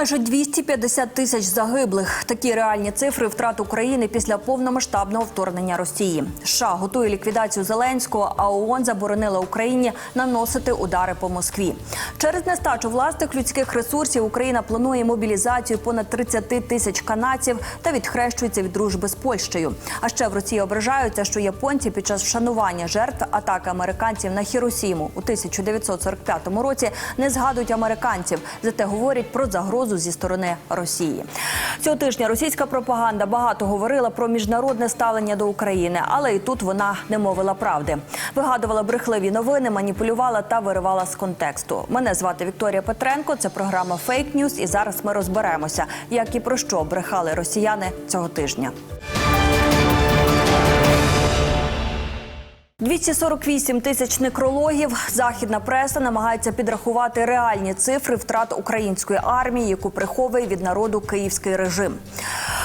Майже 250 тисяч загиблих. Такі реальні цифри втрат України після повномасштабного вторгнення Росії. США готує ліквідацію Зеленського, а ООН заборонила Україні наносити удари по Москві. Через нестачу власних людських ресурсів Україна планує мобілізацію понад 30 тисяч канадців та відхрещується від дружби з Польщею. А ще в Росії ображаються, що японці під час вшанування жертв атаки американців на Хіросіму у 1945 році не згадують американців, зате говорять про загрозу зі сторони Росії. Цього тижня російська пропаганда багато говорила про міжнародне ставлення до України, але і тут вона не мовила правди. Вигадувала брехливі новини, маніпулювала та виривала з контексту. Мене звати Вікторія Петренко. Це програма Фейк Ньюз. І зараз ми розберемося, як і про що брехали росіяни цього тижня. 248 тисяч некрологів. Західна преса намагається підрахувати реальні цифри втрат української армії, яку приховує від народу київський режим.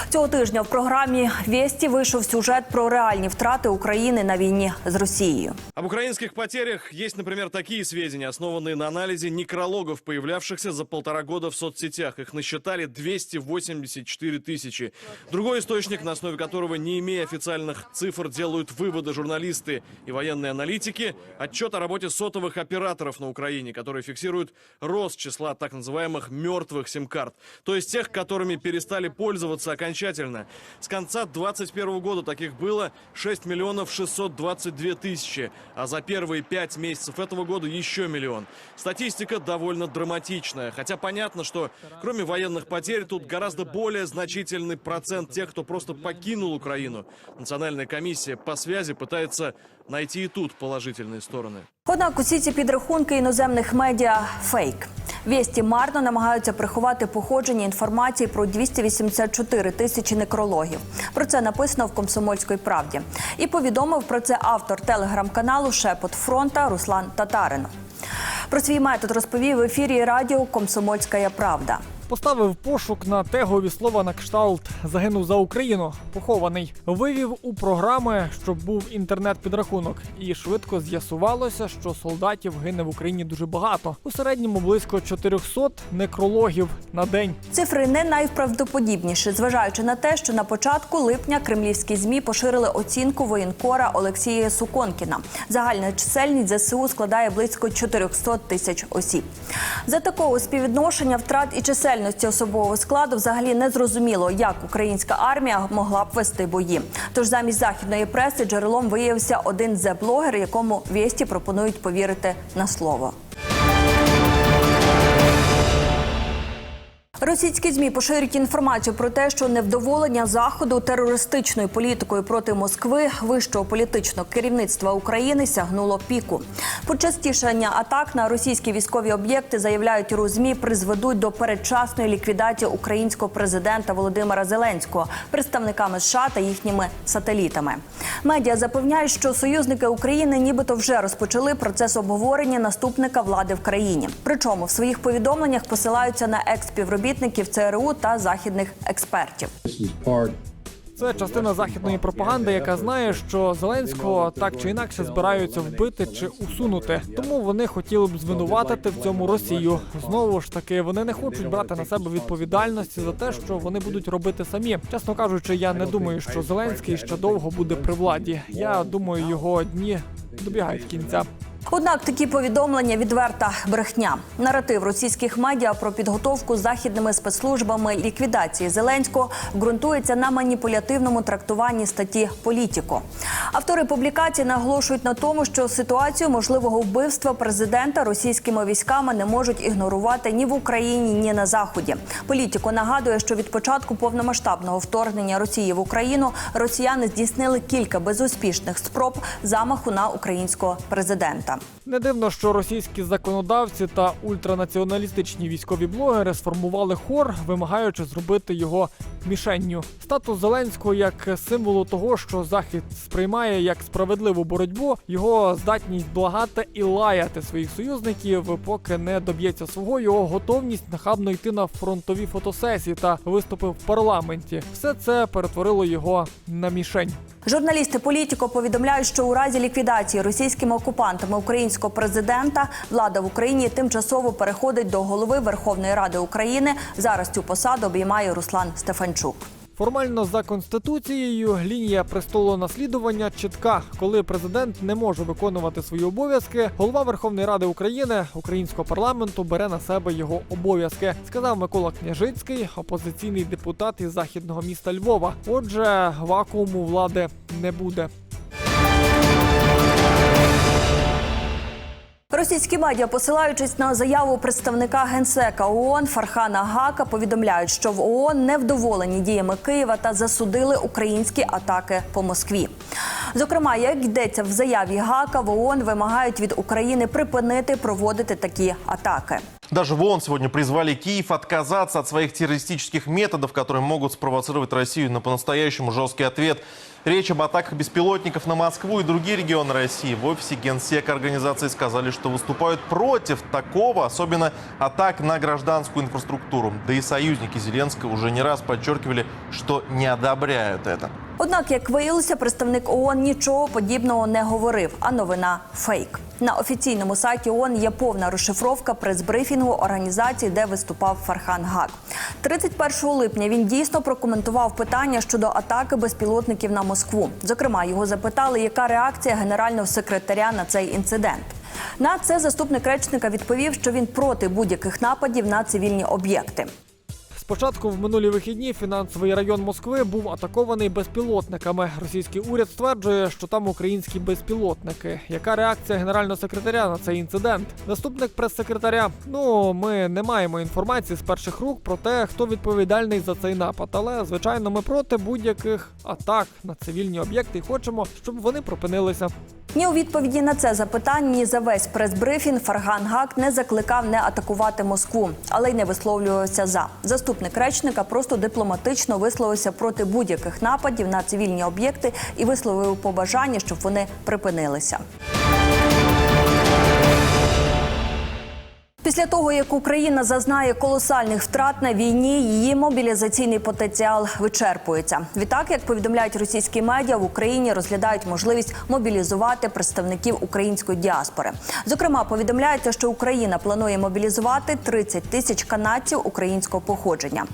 Цього тижня в програмі Вєсті вийшов сюжет про реальні втрати України на війні з Росією. Об украинских потерях есть, например, такие сведения, основанные на анализе некрологов, появлявшихся за полтора года в соцсетях. Их насчитали 284 тысячи. Другой источник, на основе которого, не имея официальных цифр, делают выводы журналисты И военные аналитики, отчет о работе сотовых операторов на Украине, которые фиксируют рост числа так называемых мертвых сим-карт, то есть тех, которыми перестали пользоваться окончательно. С конца 2021 года таких было 6 миллионов 622 тысячи, а за первые пять месяцев этого года еще миллион. Статистика довольно драматичная, хотя понятно, что кроме военных потерь тут гораздо более значительный процент тех, кто просто покинул Украину. Национальная комиссия по связи пытается найти и тут положительные стороны. Однак усі ці підрахунки іноземних медіа фейк. Вєсті марно намагаються приховати походження інформації про 284 тисячі некрологів. Про це написано в Комсомольській правді. І повідомив про це автор телеграм-каналу Шепот фронта Руслан Татарин. Про свій метод розповів в ефірі радіо Комсомольська Правда. Поставив пошук на тегові слова на кшталт загинув за Україну, похований. Вивів у програми, щоб був інтернет-підрахунок, і швидко з'ясувалося, що солдатів гине в Україні дуже багато. У середньому близько 400 некрологів на день. Цифри не найвправдоподібніші, зважаючи на те, що на початку липня кремлівські змі поширили оцінку воєнкора Олексія Суконкіна. Загальна чисельність ЗСУ складає близько 400 тисяч осіб. За такого співвідношення втрат і чисельності особового складу взагалі не зрозуміло, як українська армія могла б вести бої. Тож замість західної преси джерелом виявився один зе-блогер, якому вєсті пропонують повірити на слово. Російські змі поширюють інформацію про те, що невдоволення заходу терористичною політикою проти Москви вищого політичного керівництва України сягнуло піку. Почастішання атак на російські військові об'єкти заявляють у ЗМІ, призведуть до передчасної ліквідації українського президента Володимира Зеленського представниками США та їхніми сателітами. Медіа запевняють, що союзники України нібито вже розпочали процес обговорення наступника влади в країні. Причому в своїх повідомленнях посилаються на експівробітників ЦРУ та західних експертів. Це частина західної пропаганди, яка знає, що Зеленського так чи інакше збираються вбити чи усунути. Тому вони хотіли б звинуватити в цьому Росію. Знову ж таки, вони не хочуть брати на себе відповідальності за те, що вони будуть робити самі. Чесно кажучи, я не думаю, що Зеленський ще довго буде при владі. Я думаю, його дні добігають кінця. Однак такі повідомлення відверта брехня. Наратив російських медіа про підготовку західними спецслужбами ліквідації Зеленського ґрунтується на маніпулятивному трактуванні статті Політіко. Автори публікації наголошують на тому, що ситуацію можливого вбивства президента російськими військами не можуть ігнорувати ні в Україні, ні на заході. Політіко нагадує, що від початку повномасштабного вторгнення Росії в Україну росіяни здійснили кілька безуспішних спроб замаху на українського президента. Не дивно, що російські законодавці та ультранаціоналістичні військові блогери сформували хор, вимагаючи зробити його мішенню. Статус Зеленського як символу того, що захід сприймає як справедливу боротьбу, його здатність благати і лаяти своїх союзників, поки не доб'ється свого, його готовність нахабно йти на фронтові фотосесії та виступи в парламенті. Все це перетворило його на мішень. Журналісти політико повідомляють, що у разі ліквідації російськими окупантами українського президента влада в Україні тимчасово переходить до голови Верховної Ради України. Зараз цю посаду обіймає Руслан Стефанчук. Формально за конституцією лінія престолу наслідування чітка. Коли президент не може виконувати свої обов'язки, голова Верховної Ради України українського парламенту бере на себе його обов'язки, сказав Микола Княжицький, опозиційний депутат із західного міста Львова. Отже, вакууму влади не буде. Російські медіа, посилаючись на заяву представника генсека ООН Фархана Гака, повідомляють, що в ООН невдоволені діями Києва та засудили українські атаки по Москві. Зокрема, як йдеться в заяві Гака, в ООН вимагають від України припинити проводити такі атаки. Даже в ООН сегодня призвали Киев отказаться от своих террористических методов, которые могут спровоцировать Россию на по-настоящему жесткий ответ. Речь об атаках беспилотников на Москву и другие регионы России. В офисе Генсека организации сказали, что выступают против такого, особенно атак на гражданскую инфраструктуру. Да и союзники Зеленского уже не раз подчеркивали, что не одобряют это. Однак, як виявилося, представник ООН нічого подібного не говорив, а новина фейк. На офіційному сайті ООН є повна розшифровка прес-брифінгу організації, де виступав Фархан Гак. 31 липня він дійсно прокоментував питання щодо атаки безпілотників на Москву. Зокрема, його запитали, яка реакція генерального секретаря на цей інцидент. На це заступник речника відповів, що він проти будь-яких нападів на цивільні об'єкти. Спочатку в минулі вихідні фінансовий район Москви був атакований безпілотниками. Російський уряд стверджує, що там українські безпілотники. Яка реакція генерального секретаря на цей інцидент? Заступник прес-секретаря. Ну ми не маємо інформації з перших рук про те, хто відповідальний за цей напад. Але звичайно, ми проти будь-яких атак на цивільні об'єкти і хочемо, щоб вони припинилися. Ні у відповіді на це запитання, ні за весь прес-брифінг Фарган Гак не закликав не атакувати Москву, але й не висловлювався за. Заступник речника просто дипломатично висловився проти будь-яких нападів на цивільні об'єкти і висловив побажання, щоб вони припинилися. Після того, як Україна зазнає колосальних втрат на війні, її мобілізаційний потенціал вичерпується. Відтак, як повідомляють російські медіа, в Україні розглядають можливість мобілізувати представників української діаспори. Зокрема, повідомляється, що Україна планує мобілізувати 30 тисяч канадців українського походження.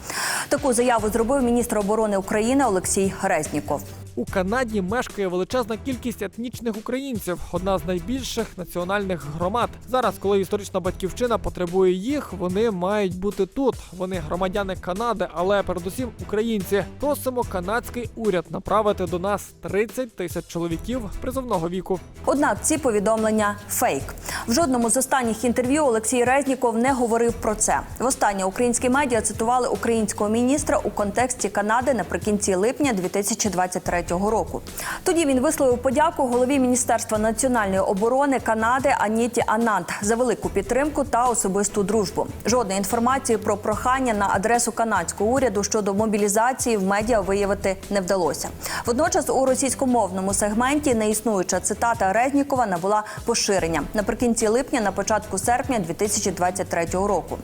Таку заяву зробив міністр оборони України Олексій Резніков. У Канаді мешкає величезна кількість етнічних українців, одна з найбільших національних громад. Зараз, коли історична батьківщина потребує їх, вони мають бути тут. Вони громадяни Канади, але передусім українці. Просимо канадський уряд направити до нас 30 тисяч чоловіків призовного віку. Однак ці повідомлення фейк. В жодному з останніх інтерв'ю Олексій Резніков не говорив про це. Востаннє українські медіа цитували українського міністра у контексті Канади наприкінці липня 2023 року. Тоді він висловив подяку голові Міністерства національної оборони Канади Аніті Анант за велику підтримку та особисту дружбу. Жодної інформації про прохання на адресу канадського уряду щодо мобілізації в медіа виявити не вдалося. Водночас у російськомовному сегменті неіснуюча цитата Резнікова набула поширення наприкінці липня, на початку серпня 2023 року.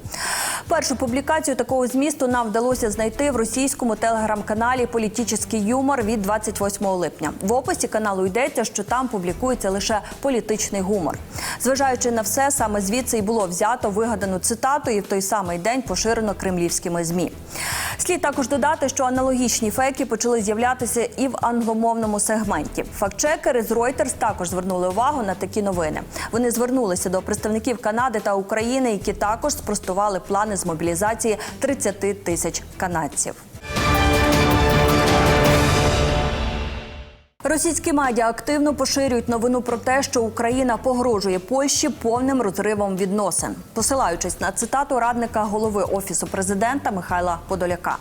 Першу публікацію такого змісту нам вдалося знайти в російському телеграм-каналі Політичний юмор від 28 липня. В описі каналу йдеться, що там публікується лише політичний гумор. Зважаючи на все, саме звідси і було взято вигадану цитату, і в той самий день поширено кремлівськими змі. Слід також додати, що аналогічні фейки почали з'являтися і в англомовному сегменті. Фактчекери з Reuters також звернули увагу на такі новини. Вони звернулися до представників Канади та України, які також спростували плани з мобілізації 30 тисяч канадців. Російські медіа активно поширюють новину про те, що Україна погрожує Польщі повним розривом відносин, посилаючись на цитату радника голови офісу президента Михайла Подоляка.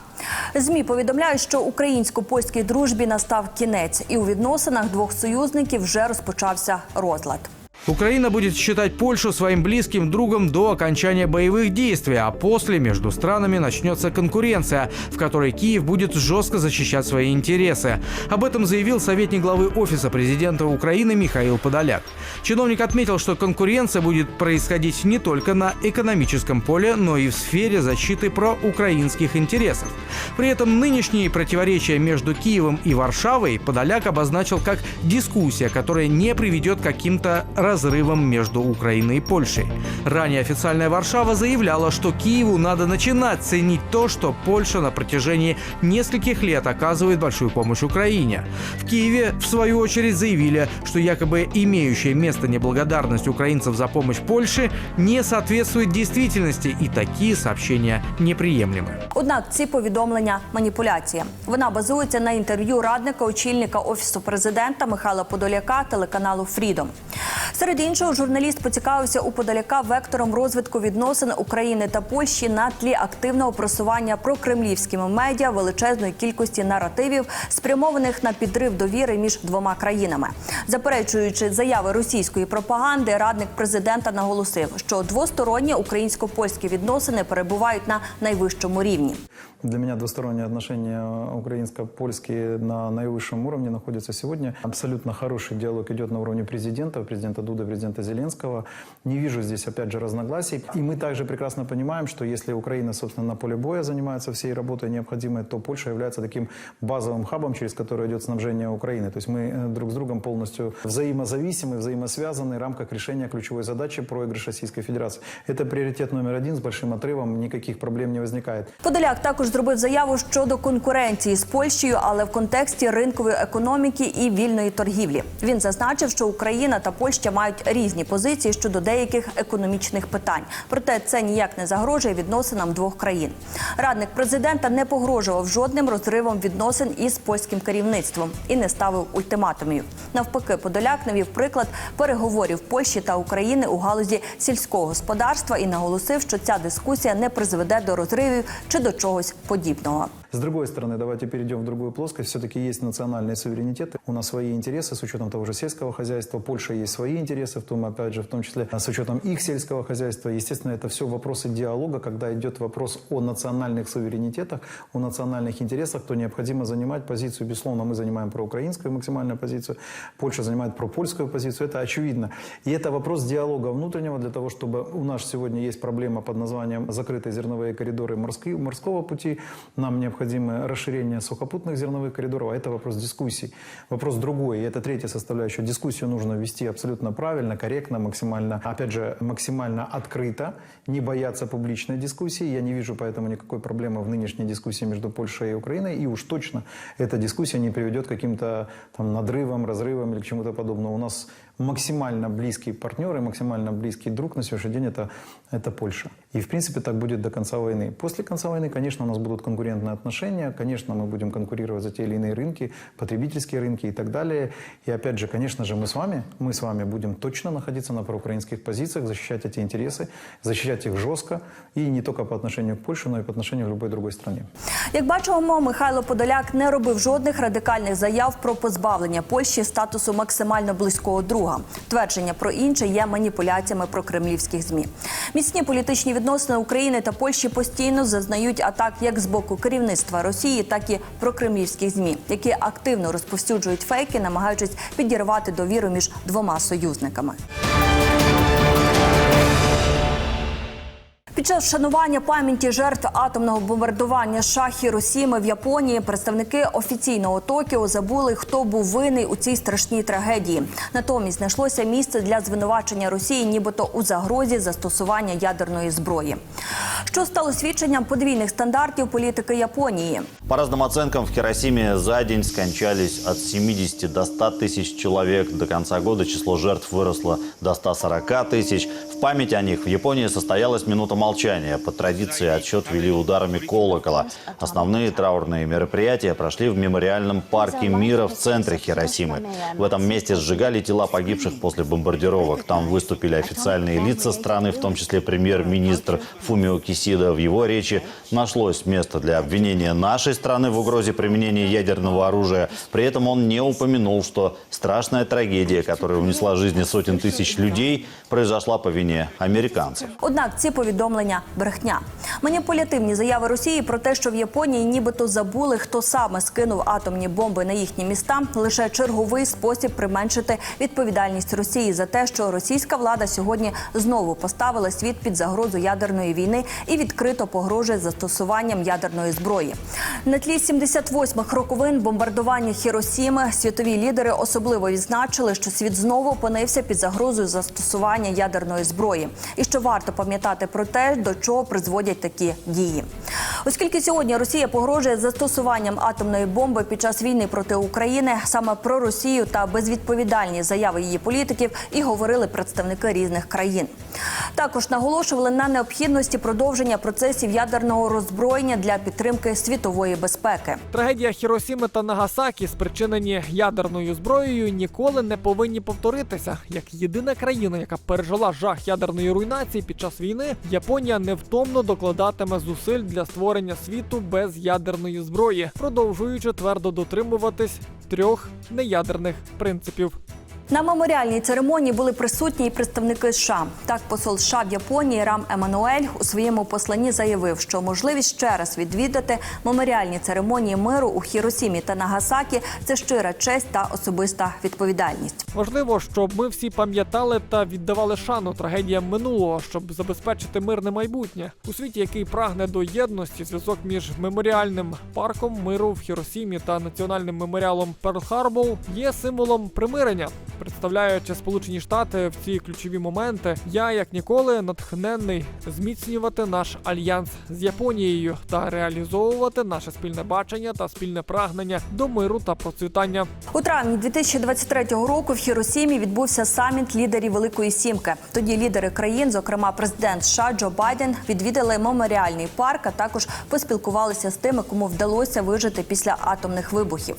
Змі повідомляють, що українсько-польській дружбі настав кінець, і у відносинах двох союзників вже розпочався розлад. Украина будет считать Польшу своим близким другом до окончания боевых действий, а после между странами начнется конкуренция, в которой Киев будет жестко защищать свои интересы. Об этом заявил советник главы Офиса президента Украины Михаил Подоляк. Чиновник отметил, что конкуренция будет происходить не только на экономическом поле, но и в сфере защиты проукраинских интересов. При этом нынешние противоречия между Киевом и Варшавой Подоляк обозначил как дискуссия, которая не приведет к каким-то разрывам между Украиной и Польшей. Ранее официальная Варшава заявляла, что Киеву надо начинать ценить то, что Польша на протяжении нескольких лет оказывает большую помощь Украине. В Киеве, в свою очередь, заявили, что якобы имеющая место неблагодарность украинцев за помощь Польше не соответствует действительности, и такие сообщения неприемлемы. Однак ці повідомлення маніпуляція. Вона базується на інтерв'ю радника очільника офісу президента Михайла Подоляка телеканалу Фрідом. Серед іншого, журналіст поцікавився у Подоляка вектором розвитку відносин України та Польщі на тлі активного просування прокремлівськими медіа величезної кількості наративів, спрямованих на підрив довіри між двома країнами. Заперечуючи заяви російської пропаганди, радник президента наголосив, що двосторонні українсько-польські відносини перебувають на найвищому рівні. Для меня двусторонние отношения украинско-польские на наивысшем уровне находятся сегодня. Абсолютно хороший диалог идет на уровне президента, президента Дуда, президента Зеленского. Не вижу здесь, опять же, разногласий. И мы также прекрасно понимаем, что если Украина, собственно, на поле боя занимается всей работой необходимой, то Польша является таким базовым хабом, через который идет снабжение Украины. То есть мы э, друг с другом полностью взаимозависимы, взаимосвязаны в рамках решения ключевой задачи проигрыш Российской Федерации. Это приоритет номер один с большим отрывом, никаких проблем не возникает. Подоляк також зробив заяву щодо конкуренції з Польщею, але в контексті ринкової економіки і вільної торгівлі. Він зазначив, що Україна та Польща мають різні позиції щодо деяких економічних питань. Проте це ніяк не загрожує відносинам двох країн. Радник президента не погрожував жодним розривом відносин із польським керівництвом і не ставив ультиматумів. Навпаки, Подоляк навів приклад переговорів Польщі та України у галузі сільського господарства і наголосив, що ця дискусія не призведе до розривів чи до чогось подібного. С другой стороны, давайте перейдем в другую плоскость. Все-таки есть национальные суверенитеты. У нас свои интересы с учетом того же сельского хозяйства. Польша есть свои интересы, в том, опять же, в том числе с учетом их сельского хозяйства. Естественно, это все вопросы диалога, когда идет вопрос о национальных суверенитетах, о национальных интересах, то необходимо занимать позицию. Безусловно, мы занимаем проукраинскую максимальную позицию, Польша занимает пропольскую позицию. Это очевидно. И это вопрос диалога внутреннего для того, чтобы у нас сегодня есть проблема под названием закрытые зерновые коридоры морские- морского пути. Нам необходимо расширение сухопутных зерновых коридоров, а это вопрос дискуссий. Вопрос другой, и это третья составляющая. Дискуссию нужно вести абсолютно правильно, корректно, максимально, опять же, максимально открыто, не бояться публичной дискуссии. Я не вижу поэтому никакой проблемы в нынешней дискуссии между Польшей и Украиной, и уж точно эта дискуссия не приведет к каким-то там надрывам, разрывам или к чему-то подобному. У нас максимально близкий партнер и максимально близкий друг на сегодняшний день это, это Польша. И, в принципе, так будет до конца войны. После конца войны, конечно, у нас будут конкурентные отношения, конечно, мы будем конкурировать за те или иные рынки, потребительские рынки и так далее. И, опять же, конечно же, мы с вами, мы с вами будем точно находиться на проукраинских позициях, защищать эти интересы, защищать их жестко, и не только по отношению к Польше, но и по отношению к любой другой стране. Як бачимо, Михайло Подоляк не робив жодних радикальних заяв про позбавлення Польщі статусу максимально близького друга. Твердження про інше є маніпуляціями про кремлівських змі. Міцні політичні відносини України та Польщі постійно зазнають атак як з боку керівництва Росії, так і прокремлівських змі, які активно розповсюджують фейки, намагаючись підірвати довіру між двома союзниками. Під час вшанування пам'яті жертв атомного бомбардування США Хіросіми в Японії представники офіційного Токіо забули, хто був винний у цій страшній трагедії. Натомість знайшлося місце для звинувачення Росії, нібито у загрозі застосування ядерної зброї. Що стало свідченням подвійних стандартів політики Японії? По разным оценкам, в Хиросиме за день скончались от 70 до 100 тысяч человек. До конца года число жертв выросло до 140 тысяч. В память о них в Японии состоялась минута молчания. По традиции отсчет вели ударами колокола. Основные траурные мероприятия прошли в мемориальном парке мира в центре Хиросимы. В этом месте сжигали тела погибших после бомбардировок. Там выступили официальные лица страны, в том числе премьер-министр Фумио Кисида. В его речи нашлось место для обвинения нашей страны в угрозе применения ядерного оружия. При этом он не упомянул, что страшная трагедия, которая унесла жизни сотен тысяч людей, произошла по вине американцев. Однак ці повідомлення брехня. Маніпулятивні заяви Росії про те, що в Японії нібито забули, хто саме скинув атомні бомби на їхні міста, лише черговий спосіб применшити відповідальність Росії за те, що російська влада сьогодні знову поставила світ під загрозу ядерної війни і відкрито погрожує застосуванням ядерної зброї. На тлі 78-х роковин бомбардування Хіросіми світові лідери особливо відзначили, що світ знову опинився під загрозою застосування ядерної зброї, і що варто пам'ятати про те, до чого призводять такі дії. Оскільки сьогодні Росія погрожує застосуванням атомної бомби під час війни проти України, саме про Росію та безвідповідальні заяви її політиків і говорили представники різних країн. Також наголошували на необхідності продовження процесів ядерного роззброєння для підтримки світової безпеки. Трагедія Хіросіми та Нагасакі, спричинені ядерною зброєю, ніколи не повинні повторитися. Як єдина країна, яка пережила жах ядерної руйнації під час війни, Японія невтомно докладатиме зусиль для створення світу без ядерної зброї, продовжуючи твердо дотримуватись трьох неядерних принципів. На меморіальній церемонії були присутні і представники США. Так, посол США в Японії Рам Еммануель у своєму посланні заявив, що можливість ще раз відвідати меморіальні церемонії миру у Хіросімі та Нагасакі це щира честь та особиста відповідальність. Важливо, щоб ми всі пам'ятали та віддавали шану трагедіям минулого, щоб забезпечити мирне майбутнє у світі, який прагне до єдності. Зв'язок між меморіальним парком миру в Хіросімі та національним меморіалом Перл Харбор є символом примирення. Представляючи Сполучені Штати в ці ключові моменти, я як ніколи натхненний зміцнювати наш альянс з Японією та реалізовувати наше спільне бачення та спільне прагнення до миру та процвітання. У травні 2023 року в Хіросімі відбувся саміт лідерів Великої Сімки. Тоді лідери країн, зокрема президент США Джо Байден, відвідали меморіальний парк, а також поспілкувалися з тими, кому вдалося вижити після атомних вибухів.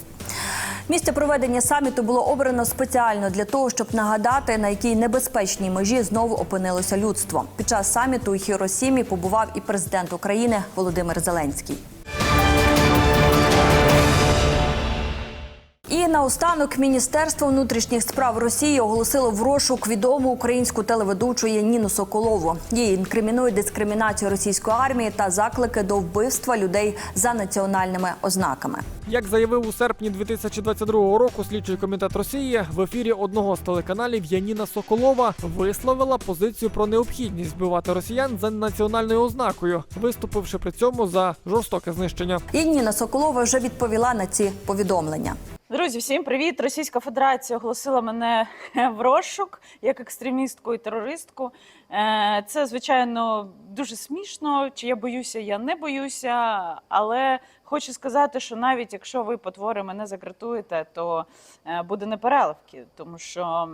Місце проведення саміту було обрано спеціально для того, щоб нагадати, на якій небезпечній межі знову опинилося людство. Під час саміту у Хіросімі побував і президент України Володимир Зеленський. І наостанок Міністерство внутрішніх справ Росії оголосило в розшук відому українську телеведучу Ніну Соколову. Їй інкримінують дискримінацію російської армії та заклики до вбивства людей за національними ознаками. Як заявив у серпні 2022 року слідчий комітет Росії в ефірі одного з телеканалів Яніна Соколова висловила позицію про необхідність вбивати росіян за національною ознакою, виступивши при цьому за жорстоке знищення. І Ніна Соколова вже відповіла на ці повідомлення. Друзі, всім привіт! Російська Федерація оголосила мене в розшук як екстремістку і терористку. Е, Це звичайно дуже смішно. Чи я боюся, я не боюся. Але хочу сказати, що навіть якщо ви потвори мене закритуєте, то е, буде непереливки, тому що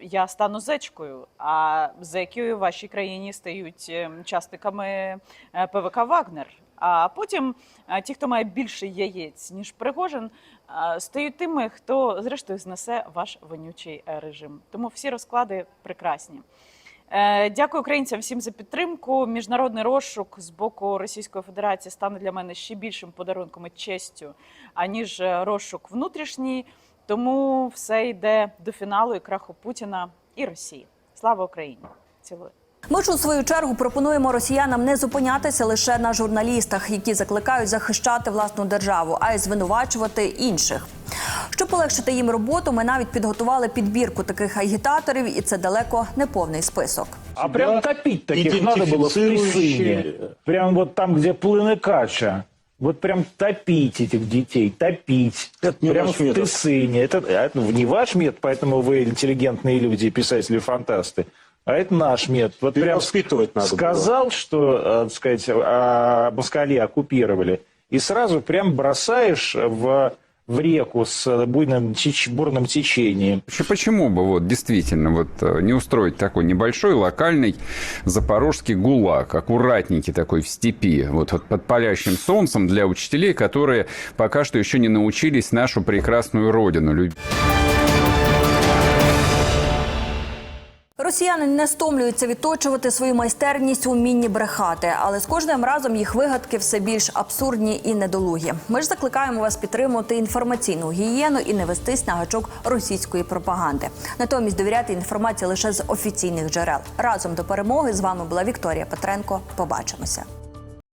я стану зечкою. А зеки в вашій країні стають е, частиками е, ПВК Вагнер. А потім ті, хто має більше яєць ніж Пригожин, стають тими, хто зрештою знесе ваш вонючий е, режим. Тому всі розклади прекрасні. Е, Дякую українцям всім за підтримку. Міжнародний розшук з боку Російської Федерації стане для мене ще більшим подарунком і честю, аніж е, розшук внутрішній. Тому все йде до фіналу і краху Путіна і Росії. Слава Україні! Цілую. Ми ж у свою чергу пропонуємо росіянам не зупинятися лише на журналістах, які закликають захищати власну державу, а й звинувачувати інших. Щоб полегшити їм роботу, ми навіть підготували підбірку таких агітаторів, і це далеко не повний список. А прям топить таких надо было в Присыне. Прям вот там, где плыны кача. Вот прям топить этих детей, топить. Это не прям ваш в метод. Тысыне. Это, а это не ваш метод, поэтому вы интеллигентные люди, писатели-фантасты. А это наш метод. Вот прям Перевоспитывать надо сказал, что, э, так сказать, а, москали оккупировали, и сразу прям бросаешь в в реку с буйным, теч- бурным течением. Почему бы вот действительно вот э, не устроить такой небольшой локальный запорожский гулаг, аккуратненький такой в степи, вот, вот под палящим солнцем для учителей, которые пока что еще не научились нашу прекрасную родину любить. Росіяни не стомлюються відточувати свою майстерність у мінні брехати, але з кожним разом їх вигадки все більш абсурдні і недолугі. Ми ж закликаємо вас підтримувати інформаційну гігієну і не вестись на гачок російської пропаганди. Натомість довіряти інформації лише з офіційних джерел. Разом до перемоги з вами була Вікторія Петренко. Побачимося.